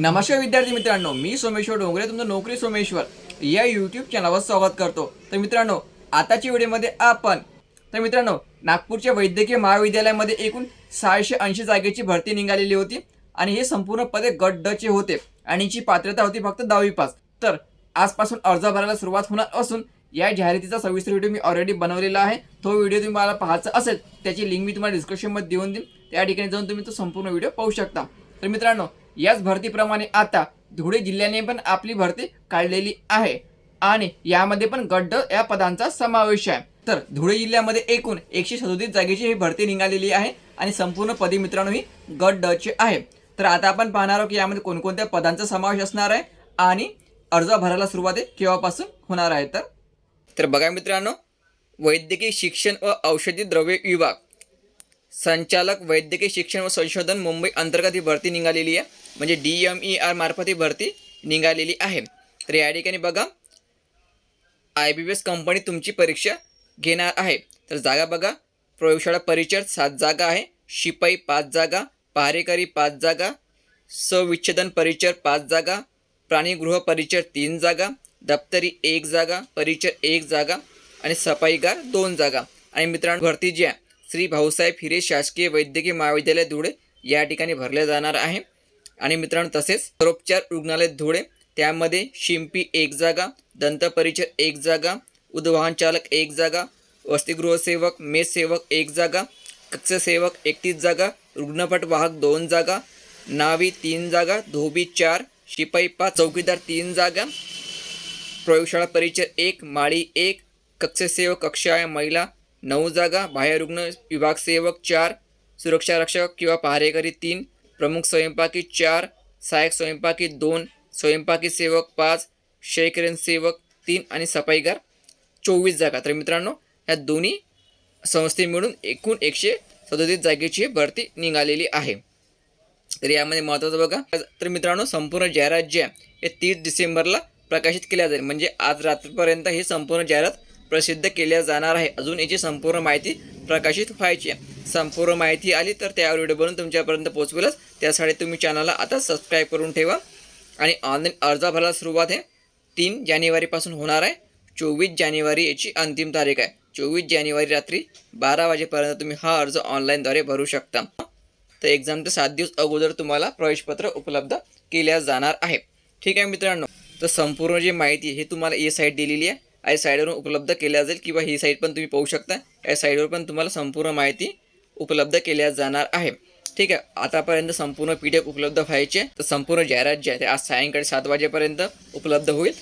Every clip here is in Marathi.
नमस्कार विद्यार्थी मित्रांनो मी सोमेश्वर डोंगरे तुमचं नोकरी सोमेश्वर. या यूट्यूब चॅनलवर स्वागत करतो. तर मित्रांनो आताच्या व्हिडिओमध्ये आपण तर मित्रांनो नागपूरच्या वैद्यकीय महाविद्यालयामध्ये एकूण सहाशे ऐंशी जागेची भरती निघालेली होती आणि हे संपूर्ण पदे गट ड चे होते आणि याची पात्रता होती फक्त दहावी पास. तर आजपासून अर्ज भरायला सुरुवात होणार असून या जाहिरातीचा सविस्तर व्हिडिओ मी ऑलरेडी बनवलेला आहे. तो व्हिडिओ तुम्हाला पाहायचा असेल त्याची लिंक मी तुम्हाला डिस्क्रिप्शनमध्ये देऊन देईन. त्या ठिकाणी जाऊन तुम्ही तो संपूर्ण व्हिडिओ पाहू शकता. तर मित्रांनो याच भरतीप्रमाणे आता धुळे जिल्ह्याने पण आपली भरती काढलेली आहे. आणि यामध्ये पण गड्ड या पदांचा समावेश आहे. तर धुळे जिल्ह्यामध्ये एकूण एकशे सदोतीस जागेची ही भरती निघालेली आहे आणि संपूर्ण पदी मित्रांनो ही गट आहे. तर आता आपण पाहणार आहोत की यामध्ये कोणकोणत्या पदांचा समावेश असणार आहे आणि अर्ज भरायला सुरुवात केव्हापासून होणार आहे. तर तर बघा मित्रांनो वैद्यकीय शिक्षण व औषधी द्रव्य विभाग संचालक वैद्यकीय शिक्षण व संशोधन मुंबई अंतर्गत ही भरती निघालेली आहे. म्हणजे डी एम ई आर मार्फत ही भरती निघालेली आहे. तर या ठिकाणी बघा I B B S company तुमची परीक्षा घेणार आहे. तर जागा बघा प्रयोगशाळा परिचर सात जागा आहे. शिपाई पाच जागा पहारेकरी पाच जागा सविच्छेदन परिचर पाच जागा प्राणीगृह परिचर तीन जागा दप्तरी एक जागा परिचर एक जागा आणि सफाईगार दोन जागा. आणि मित्रांनो भरती जी आहे श्री भाऊसाहेब हिरे शासकीय वैद्यकीय महाविद्यालय धुळे या ठिकाणी भरले जाणार आहे. आणि मित्रांनो तसेच सर्वोपचार रुग्णालय धुळे त्यामध्ये शिंपी एक जागा दंतपरिचर एक जागा उद्वाहन चालक एक जागा वसतिगृह सेवक मेस सेवक एक जागा कक्ष सेवक एकतीस जागा रुग्णपट वाहक दोन जागा नावी तीन जागा धोबी चार शिपाई पाच चौकीदार तीन जागा प्रयोगशाळा परिचर एक माळी एक कक्षसेवक कक्षाय महिला नऊ जागा बाह्यरुग्ण विभाग सेवक चार सुरक्षा रक्षक किंवा पहारेकरी तीन प्रमुख स्वयंपाकी चार सहाय्यक स्वयंपाकी दोन स्वयंपाकी सेवक पाच शेकरेन सेवक तीन आणि सफाईगार चोवीस जागा. तर मित्रांनो या दोन्ही संस्थे मिळून एकूण एकशे सदोतीस जागेची भरती निघालेली आहे. तर यामध्ये महत्त्वाचं बघा. तर मित्रांनो संपूर्ण जाहिरात जी आहे हे तीस डिसेंबरला प्रकाशित केल्या जाईल. म्हणजे आज रात्रीपर्यंत ही संपूर्ण जाहिरात प्रसिद्ध केल्या जाणार आहे. अजून याची संपूर्ण माहिती प्रकाशित व्हायची आहे. संपूर्ण माहिती आली तर त्यावर व्हिडिओ बनवून तुमच्यापर्यंत पोहोचवेलच. त्यासाठी तुम्ही चॅनलला आता सबस्क्राईब करून ठेवा. आणि ऑनलाईन अर्ज भरायला सुरुवात आहे. तीन जानेवारीपासून होणार आहे. चोवीस जानेवारी याची अंतिम तारीख आहे. चोवीस जानेवारी रात्री बारा वाजेपर्यंत तुम्ही हा अर्ज ऑनलाईनद्वारे भरू शकता. तर एक्झामच्या सात दिवस अगोदर तुम्हाला प्रवेशपत्र उपलब्ध केल्या जाणार आहे. ठीक आहे मित्रांनो. तर संपूर्ण जी माहिती हे तुम्हाला ए साईट दिलेली आहे. या साईडवरून उपलब्ध केल्या जाईल किंवा ही साईट पण तुम्ही पाहू शकता. या साईडवर पण तुम्हाला संपूर्ण माहिती उपलब्ध केल्या जाणार आहे. ठीक आहे आतापर्यंत संपूर्ण पी डी एफ उपलब्ध व्हायचे. तर संपूर्ण जाहिरात जी आहे ते आज सायंकाळी सात वाजेपर्यंत उपलब्ध होईल.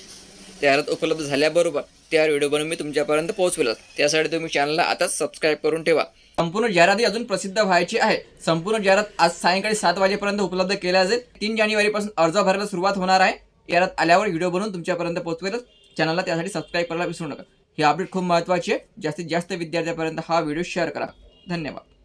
जाहिरात उपलब्ध झाल्याबरोबर त्यावर व्हिडिओ बनवून मी तुमच्यापर्यंत पोहोचवेलच त्यासाठी तुम्ही चॅनलला आताच सबस्क्राईब करून ठेवा. संपूर्ण जाहिराती अजून प्रसिद्ध व्हायची आहे. संपूर्ण जाहिरात आज सायंकाळी सात वाजेपर्यंत उपलब्ध केल्या जाईल. तीन जानेवारीपासून अर्ज भरायला सुरुवात होणार आहे. यात आल्यावर व्हिडिओ बनवून तुमच्यापर्यंत पोहोचवेलच. चॅनलला त्यासाठी सबस्क्राईब करायला विसरू नका. ही अपडेट खूप महत्त्वाची आहे. जास्तीत जास्त विद्यार्थ्यांपर्यंत हा व्हिडिओ शेअर करा. धन्यवाद.